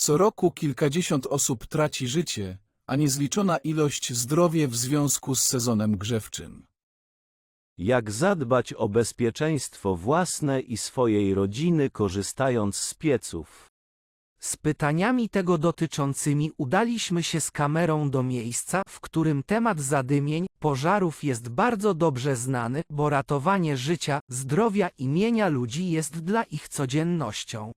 Co roku kilkadziesiąt osób traci życie, a niezliczona ilość zdrowie w związku z sezonem grzewczym. Jak zadbać o bezpieczeństwo własne i swojej rodziny korzystając z pieców? Z pytaniami tego dotyczącymi udaliśmy się z kamerą do miejsca, w którym temat zadymień, pożarów jest bardzo dobrze znany, bo ratowanie życia, zdrowia i mienia ludzi jest dla ich codziennością.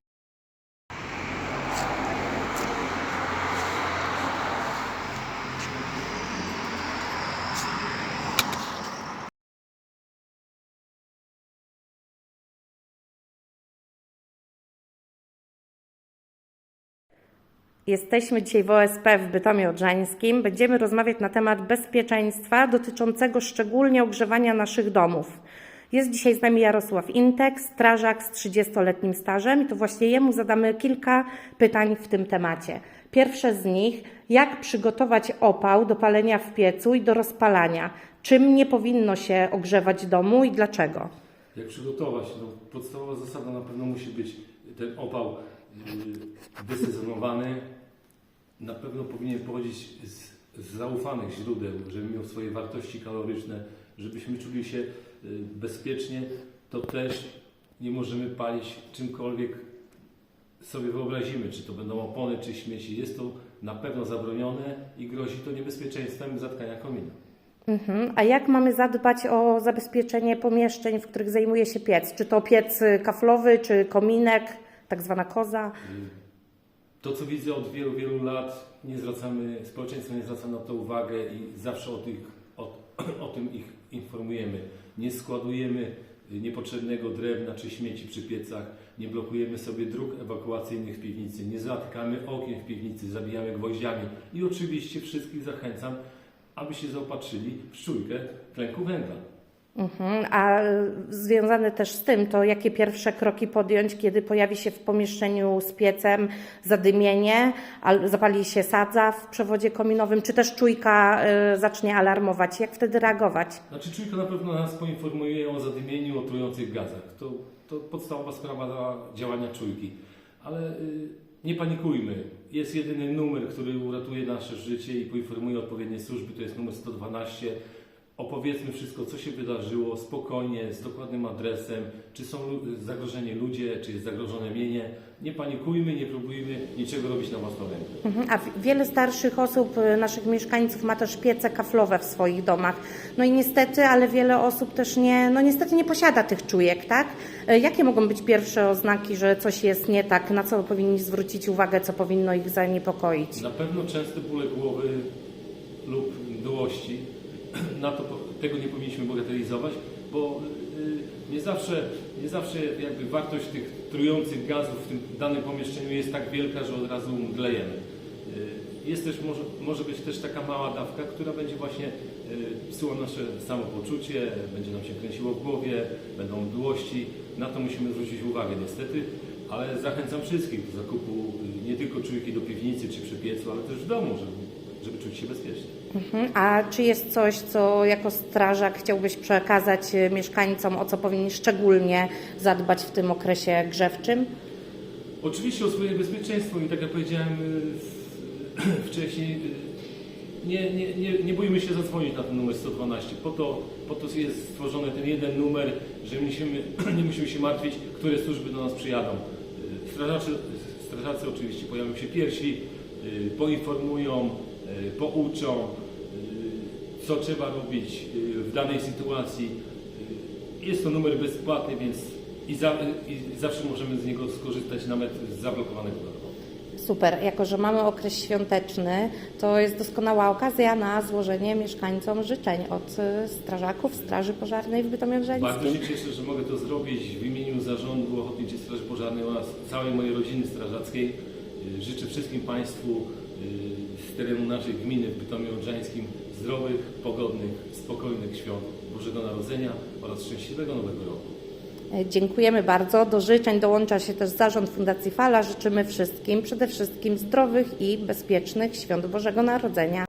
Jesteśmy dzisiaj w OSP w Bytomiu Odrzańskim. Będziemy rozmawiać na temat bezpieczeństwa dotyczącego szczególnie ogrzewania naszych domów. Jest dzisiaj z nami Jarosław Intek, strażak z 30-letnim stażem i to właśnie jemu zadamy kilka pytań w tym temacie. Pierwsze z nich, jak przygotować opał do palenia w piecu i do rozpalania? Czym nie powinno się ogrzewać domu i dlaczego? Jak przygotować? No, podstawowa zasada na pewno musi być ten opał wysezonowany. Na pewno powinien pochodzić z, z zaufanych źródeł, żeby miał swoje wartości kaloryczne, żebyśmy czuli się yy, bezpiecznie. To też nie możemy palić czymkolwiek sobie wyobrazimy, czy to będą opony, czy śmieci. Jest to na pewno zabronione i grozi to niebezpieczeństwem zatkania komina. Mhm. A jak mamy zadbać o zabezpieczenie pomieszczeń, w których zajmuje się piec? Czy to piec y, kaflowy, czy kominek, tak zwana koza? To, co widzę od wielu, wielu lat, nie zwracamy, społeczeństwo nie zwraca na to uwagę i zawsze o, tych, o, o tym ich informujemy. Nie składujemy niepotrzebnego drewna czy śmieci przy piecach, nie blokujemy sobie dróg ewakuacyjnych w piwnicy, nie zatykamy okien w piwnicy, zabijamy gwoździami i oczywiście wszystkich zachęcam, aby się zaopatrzyli w szczujkę tlenku węgla. Mhm. A związane też z tym, to jakie pierwsze kroki podjąć, kiedy pojawi się w pomieszczeniu z piecem zadymienie, al- zapali się sadza w przewodzie kominowym, czy też czujka y, zacznie alarmować? Jak wtedy reagować? Znaczy czujka na pewno nas poinformuje o zadymieniu, o trujących gazach. To, to podstawowa sprawa dla działania czujki. Ale y, nie panikujmy. Jest jedyny numer, który uratuje nasze życie i poinformuje odpowiednie służby, to jest numer 112. Opowiedzmy wszystko, co się wydarzyło, spokojnie, z dokładnym adresem, czy są zagrożeni ludzie, czy jest zagrożone mienie. Nie panikujmy, nie próbujmy niczego robić na własną rękę. Mhm. A wiele starszych osób, y, naszych mieszkańców ma też piece kaflowe w swoich domach. No i niestety, ale wiele osób też nie, no niestety nie posiada tych czujek, tak? Y, Jakie mogą być pierwsze oznaki, że coś jest nie tak? Na co powinni zwrócić uwagę, co powinno ich zaniepokoić? Na pewno częste bóle głowy lub mdłości, na to, tego nie powinniśmy bagatelizować, bo y, nie zawsze, nie zawsze jakby wartość tych trujących gazów w tym danym pomieszczeniu jest tak wielka, że od razu mdlejemy. Y, Jest też, może, może być też taka mała dawka, która będzie właśnie y, psuła nasze samopoczucie, będzie nam się kręciło w głowie, będą mdłości. Na to musimy zwrócić uwagę niestety, ale zachęcam wszystkich do zakupu nie tylko czujki do piwnicy czy przy piecu, ale też w domu, żeby, żeby czuć się bezpiecznie. Mhm. A czy jest coś, co jako strażak chciałbyś przekazać y, mieszkańcom, o co powinni szczególnie zadbać w tym okresie grzewczym? Oczywiście o swoje bezpieczeństwo i tak jak powiedziałem y, wcześniej, y, nie, nie, nie, nie bójmy się zadzwonić na ten numer 112. Po to, po to jest stworzony ten jeden numer, że nie musimy, nie musimy się martwić, które służby do nas przyjadą. Strażacy, strażacy oczywiście pojawią się pierwsi, poinformują, pouczą, y, co trzeba robić y, w danej sytuacji. Jest to numer bezpłatny, więc i, za, i zawsze możemy z niego skorzystać nawet z zablokowanego telefonu. Super, jako że mamy okres świąteczny, to jest doskonała okazja na złożenie mieszkańcom życzeń od strażaków Straży Pożarnej w Bytomiu Bardzo Odrzańskim. się cieszę, że mogę to zrobić w imieniu Zarządu Ochotniczej Straży Pożarnej oraz całej mojej rodziny strażackiej. Życzę wszystkim Państwu z terenu naszej gminy w Bytomiu Odrzańskim zdrowych, pogodnych, spokojnych świąt Bożego Narodzenia oraz szczęśliwego Nowego Roku. E, Dziękujemy bardzo. Do życzeń dołącza się też Zarząd Fundacji Fala. Życzymy wszystkim przede wszystkim zdrowych i bezpiecznych świąt Bożego Narodzenia.